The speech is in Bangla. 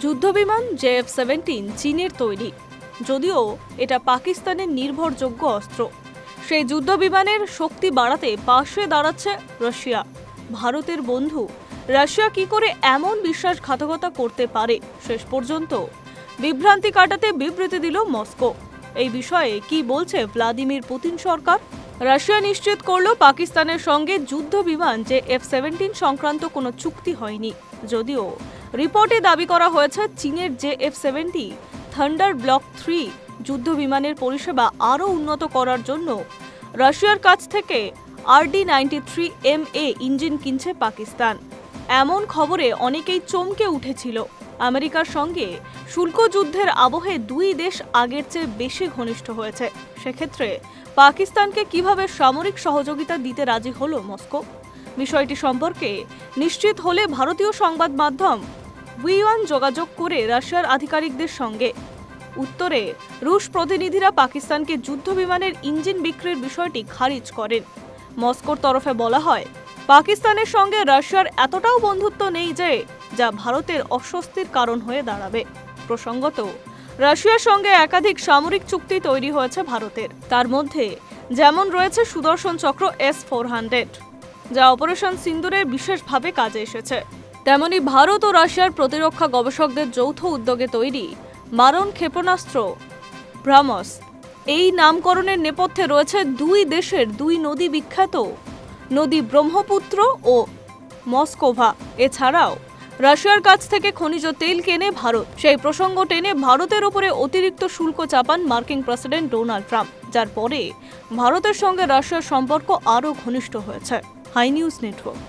যুদ্ধবিমান জেএফ সেভেন্টিন চীনের তৈরি। যদিও এটা পাকিস্তানের নির্ভরযোগ্য অস্ত্র। সেই যুদ্ধবিমানের শক্তি বাড়াতে পাশে দাঁড়াচ্ছে রাশিয়া। ভারতের বন্ধু, রাশিয়া কি করে এমন বিশ্বাসঘাতকতা করতে পারে শেষ পর্যন্ত? বিভ্রান্তি কাটাতে বিবৃতি দিল মস্কো। এই বিষয়ে কি বলছে ভ্লাদিমির পুতিন সরকার? রাশিয়া নিশ্চিত করল পাকিস্তানের সঙ্গে যুদ্ধ বিমান যে এফ সেভেন্টিন সংক্রান্ত কোনো চুক্তি হয়নি। যদিও রিপোর্টে দাবি করা হয়েছে, চীনের যে F seventy, thunder block three যুদ্ধ বিমানের পরিষেবা আরও উন্নত করার জন্য। রাশিয়ার কাছ থেকে RD ninety three M A engine কিনছে পাকিস্তান। এমন খবরে অনেকেই চমকে উঠেছিল। আমেরিকার সঙ্গে শুল্ক যুদ্ধের আবহে দুই দেশ আগের চেয়ে বেশি ঘনিষ্ঠ হয়েছে। সেক্ষেত্রে পাকিস্তানকে কীভাবে সামরিক সহযোগিতা দিতে রাজি হলো মস্কো? বিষয়টি সম্পর্কে নিশ্চিত হলে ভারতীয় সংবাদ মাধ্যম উইওয়ান যোগাযোগ করে রাশিয়ার আধিকারিকদের সঙ্গে। উত্তরে, রুশ প্রতিনিধিরা পাকিস্তানকে যুদ্ধ বিমানের ইঞ্জিন বিক্রির বিষয়টি খারিজ করেন। মস্কোর তরফে বলা হয়, পাকিস্তানের সঙ্গে রাশিয়ার এতটাও বন্ধুত্ব নেই যে, যা ভারতের অস্বস্তির কারণ হয়ে দাঁড়াবে। প্রসঙ্গত, রাশিয়ার সঙ্গে একাধিক সামরিক চুক্তি তৈরি হয়েছে ভারতের। তার মধ্যে যেমন রয়েছে Sudarshan Chakra S four hundred, যা অপারেশন সিন্দুরের বিশেষভাবে কাজে এসেছে। তেমনি ভারত ও রাশিয়ার প্রতিরক্ষা গবেষকদের যৌথ উদ্যোগে তৈরি মারণ ক্ষেপণাস্ত্র। ব্রাহ্মস এই নামকরণের নেপথ্যে রয়েছে দুই দেশের দুই নদী বিখ্যাত, নদী ব্রহ্মপুত্র ও মস্কোভা। এছাড়াও, রাশিয়ার কাছ থেকে খনিজ তেল কেনে ভারত। সেই প্রসঙ্গ টেনে ভারতের উপরে অতিরিক্ত শুল্ক চাপান মার্কিন প্রেসিডেন্ট ডোনাল্ড ট্রাম্প, যার পরে ভারতের সঙ্গে রাশিয়ার সম্পর্ক আরও ঘনিষ্ঠ হয়েছে। Hi news network.